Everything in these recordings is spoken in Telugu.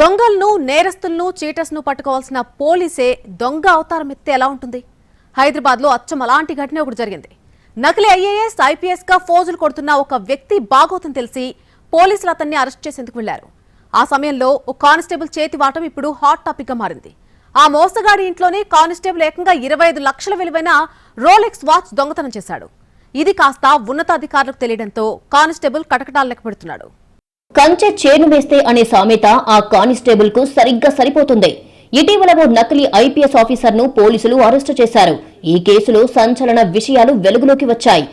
దొంగలను నేరస్తులను చీటస్ను పట్టుకోవాల్సిన పోలీసే దొంగ అవతారం ఎత్తే ఎలా ఉంటుంది? హైదరాబాద్లో అచ్చం అలాంటి ఘటన ఒకటి జరిగింది. నకిలీ ఐఏఎస్ ఐపీఎస్గా ఫోజులు కొడుతున్న ఒక వ్యక్తి బాగోతం తెలిసి పోలీసులు అతన్ని అరెస్ట్ చేసేందుకు వెళ్ళారు ఆ సమయంలో ఓ కానిస్టేబుల్ చేతి వాటం ఇప్పుడు హాట్ టాపిక్గా మారింది. ఆ మోసగాడి ఇంట్లోనే కానిస్టేబుల్ ఏకంగా ఇరవై ఐదు లక్షల విలువైన రోలెక్స్ వాచ్ దొంగతనం చేశాడు. ఇది కాస్త ఉన్నతాధికారులకు తెలియడంతో కానిస్టేబుల్ కటకటాలు లెక్క పెడుతున్నాడు కంచె చేను వేస్తే అనే సామెత ఆ కానిస్టేబుల్కు సరిగ్గా సరిపోతుంది. ఇటీవల ఓ నకిలీ ఐపీఎస్ ఆఫీసర్ను పోలీసులు అరెస్టు చేశారు. ఈ కేసులో సంచలన విషయాలు వెలుగులోకి వచ్చాయి.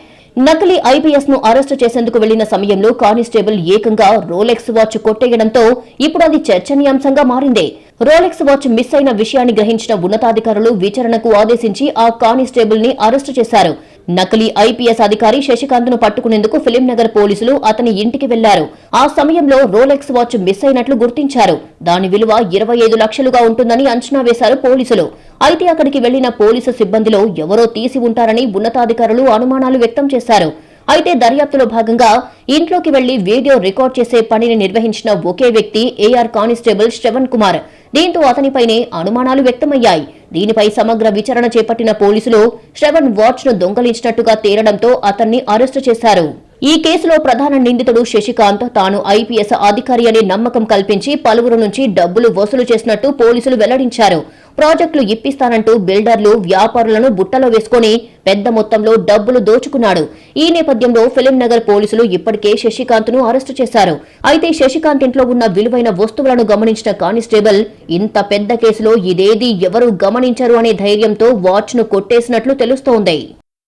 నకిలీ ఐపీఎస్ను అరెస్టు చేసేందుకు వెళ్ళిన సమయంలో కానిస్టేబుల్ ఏకంగా రోలెక్స్ వాచ్ కొట్టేయడంతో ఇప్పుడు అది చర్చనీయాంశంగా మారింది. రోలెక్స్ వాచ్ మిస్ అయిన విషయాన్ని గ్రహించిన ఉన్నతాధికారులు విచారణకు ఆదేశించి ఆ కానిస్టేబుల్ని అరెస్టు చేశారు. నకిలీ ఐపీఎస్ అధికారి శశికాంత్ను పట్టుకునేందుకు ఫిలిం నగర్ పోలీసులు అతని ఇంటికి వెళ్ళారు. ఆ సమయంలో రోలెక్స్ వాచ్ మిస్ అయినట్లు గుర్తించారు. దాని విలువ ఇరవై ఐదు లక్షలుగా ఉంటుందని అంచనా వేశారు పోలీసులు. అయితే అక్కడికి వెళ్ళిన పోలీసు సిబ్బందిలో ఎవరో తీసి ఉంటారని ఉన్నతాధికారులు అనుమానాలు వ్యక్తం చేశారు. అయితే దర్యాప్తులో భాగంగా ఇంట్లోకి వెళ్ళి వీడియో రికార్డ్ చేసే పనిని నిర్వహించిన ఒకే వ్యక్తి ఏఆర్ కానిస్టేబుల్ శ్రవణ్ కుమార్. దీంతో అతనిపైనే అనుమానాలు వ్యక్తమయ్యాయి. దీనిపై సమగ్ర విచారణ చేపట్టిన పోలీసులు శ్రవణ్ వాచ్ను దొంగలించినట్టుగా తేలడంతో అతన్ని అరెస్టు చేశారు. ఈ కేసులో ప్రధాన నిందితుడు శశికాంత్ తాను ఐపీఎస్ అధికారి అనే నమ్మకం కల్పించి పలువురు నుంచి డబ్బులు వసూలు చేసినట్టు పోలీసులు వెల్లడించారు. ప్రాజెక్టులు ఇప్పిస్తానంటూ బిల్డర్లు వ్యాపారులను బుట్టలో వేసుకుని పెద్ద మొత్తంలో డబ్బులు దోచుకున్నాడు. ఈ నేపథ్యంలో ఫిలిం నగర్ పోలీసులు ఇప్పటికే శశికాంత్ను అరెస్టు చేశారు. అయితే శశికాంత్ ఇంట్లో ఉన్న విలువైన వస్తువులను గమనించిన కానిస్టేబుల్ ఇంత పెద్ద కేసులో ఇదేది ఎవరు గమనించరు అనే ధైర్యంతో వాచ్ను కొట్టేసినట్లు తెలుస్తోంది.